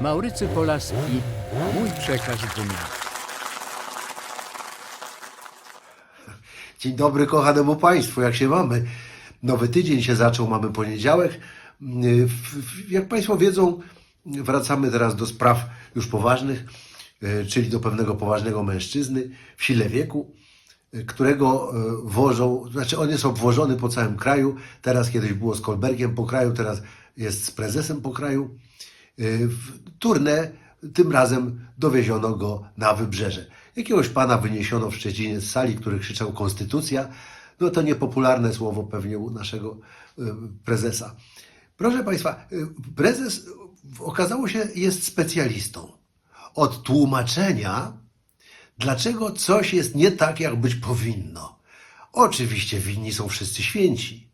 Maurycy Polaski, mój przekaz dnia. Dzień dobry kochanemu Państwu, jak się mamy? Nowy tydzień się zaczął, mamy poniedziałek. Jak Państwo wiedzą, wracamy teraz do spraw już poważnych, yy, czyli do pewnego poważnego mężczyzny w sile wieku, yy, którego yy, wożą, znaczy on jest obwożony po całym kraju, teraz kiedyś było z Kolbergiem po kraju, teraz jest z prezesem po kraju. Yy, W turnę tym razem dowieziono go na wybrzeże. Jakiegoś pana wyniesiono w Szczecinie z sali, który krzyczał Konstytucja. No to niepopularne słowo pewnie u naszego yy, prezesa. Proszę Państwa, yy, prezes okazało się jest specjalistą od tłumaczenia, dlaczego coś jest nie tak, jak być powinno. Oczywiście winni są wszyscy święci.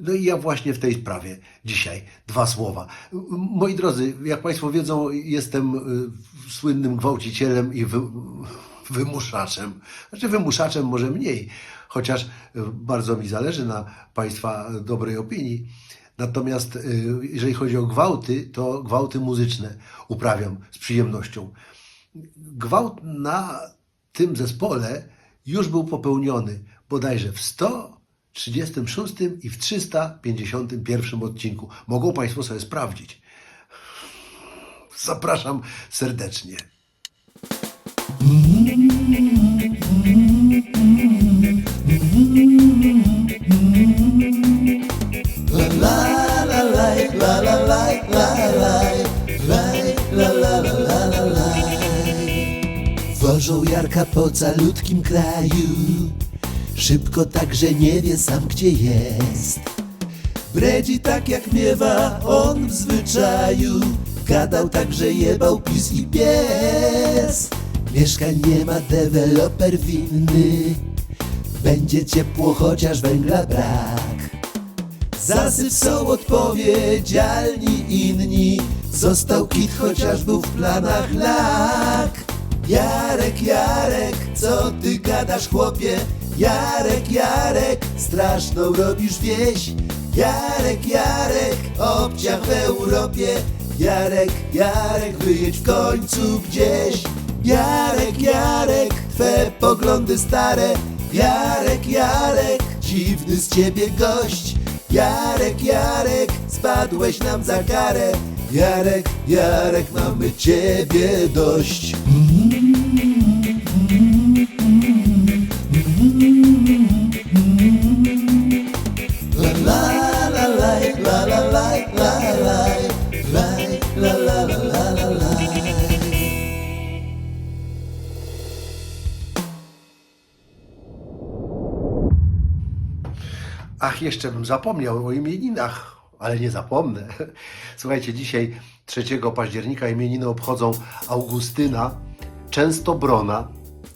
No i ja właśnie w tej sprawie dzisiaj dwa słowa. Moi drodzy, jak Państwo wiedzą, jestem y, słynnym gwałcicielem i wy, wymuszaczem. Znaczy wymuszaczem może mniej, chociaż y, bardzo mi zależy na Państwa dobrej opinii. Natomiast y, jeżeli chodzi o gwałty, to gwałty muzyczne uprawiam z przyjemnością. Gwałt na tym zespole już był popełniony bodajże w 136 i w 351 odcinku. Mogą Państwo sobie sprawdzić. Zapraszam serdecznie. Jarka po kraju Szybko tak, że nie wie sam gdzie jest. Bredzi tak jak miewa on w zwyczaju. Gadał tak, że jebał pis i pies. Mieszkań nie ma deweloper winny. Będzie ciepło chociaż węgla brak. Zasyp są odpowiedzialni inni. Został kit, chociaż był w planach lak. Jarek, Jarek, co ty gadasz chłopie? Jarek, Jarek, straszną robisz wieś. Jarek, Jarek, obciach w Europie. Jarek, Jarek, wyjedź w końcu gdzieś. Jarek, Jarek, twe poglądy stare. Jarek, Jarek, dziwny z ciebie gość. Jarek, Jarek, spadłeś nam za karę. Jarek, Jarek, mamy ciebie dość la la la la la la la la la la Ach, jeszcze bym zapomniał o imieninach, ale nie zapomnę. Słuchajcie, dzisiaj 3 października imieniny obchodzą Augustyna, Częstobrona,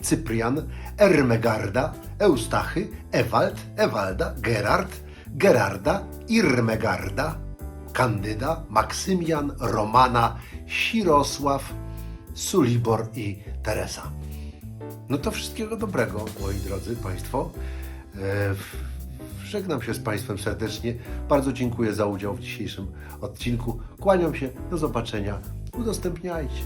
Cyprian, Ermegarda, Eustachy, Ewald, Ewalda, Gerard, Gerarda, Irmegarda, Kandyda, Maksymian, Romana, Sirosław, Sulibor i Teresa. No to wszystkiego dobrego, moi drodzy Państwo. E, Żegnam się z Państwem serdecznie. Bardzo dziękuję za udział w dzisiejszym odcinku. Kłaniam się. Do zobaczenia. Udostępniajcie.